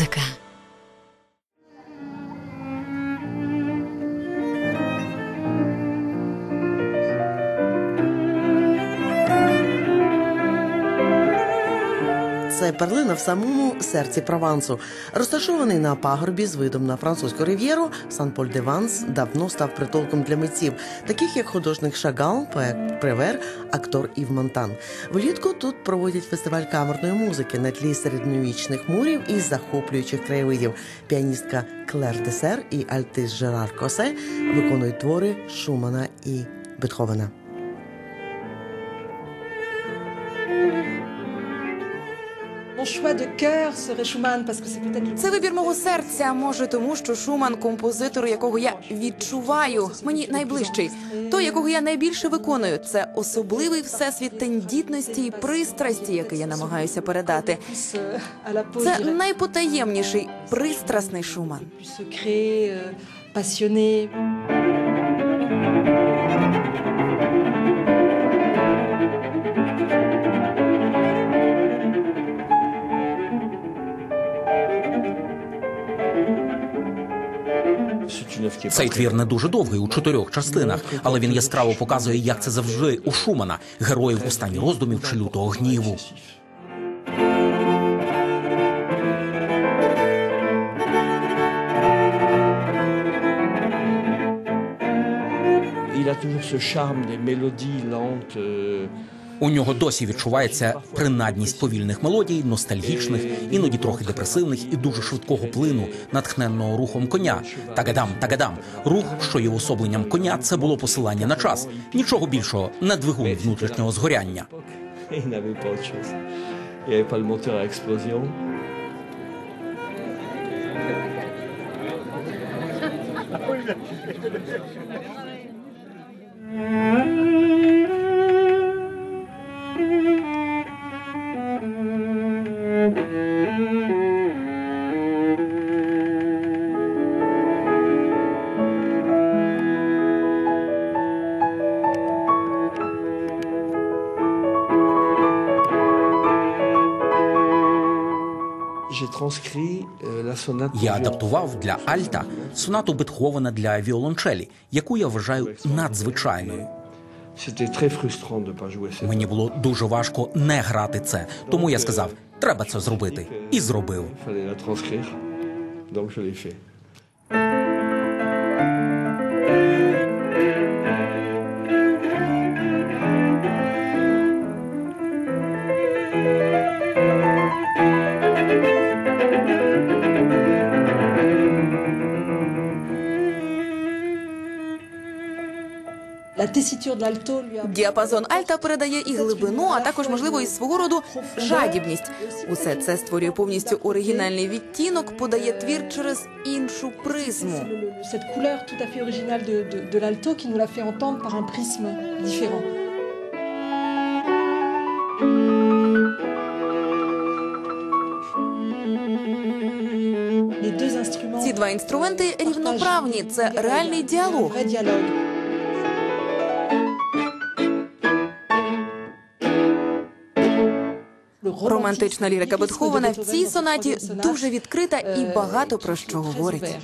музика. Це перлина в самому серці Провансу. Розташований на пагорбі з видом на французьку рив'єру, Сан-Поль-де-Ванс давно став притулком для митців, таких як художник Шагал, поет Превер, актор Ів Монтан. Влітку тут проводять фестиваль камерної музики на тлі середньовічних мурів і захоплюючих краєвидів. Піаністка Клер Десер і альтист Жерар Косе виконують твори Шумана і Бетховена. Це вибір мого серця. Може, тому що Шуман композитор, якого я відчуваю, мені найближчий. Той, якого я найбільше виконую. Це особливий всесвіт тендітності і пристрасті, який я намагаюся передати. Це найпотаємніший пристрасний Шуман. euh, passionné. Цей твір не дуже довгий у чотирьох частинах, але він яскраво показує, як це завжди у Шумана, героїв у стані роздумів чи лютого гніву. Il a toujours ce charme des mélodies lentes. У нього досі відчувається принадність повільних мелодій, ностальгічних, іноді трохи депресивних і дуже швидкого плину, натхненного рухом коня. Тагадам, тагадам. Рух, що є особленням коня, це було посилання на час. Нічого більшого, не двигун внутрішнього згоряння. Il Я адаптував для Альта сонату Бетховена для віолончелі, яку я вважаю надзвичайною. Мені було дуже важко не грати це, тому я сказав, треба це зробити, і зробив. Діапазон Альта передає і глибину, а також можливо і свого роду жадібність. Усе це створює повністю оригінальний відтінок, подає твір через іншу призму. Ці два інструменти рівноправні. Це реальний діалог. Романтична лірика Бетховена в цій сонаті дуже відкрита і euh, багато про що говорить.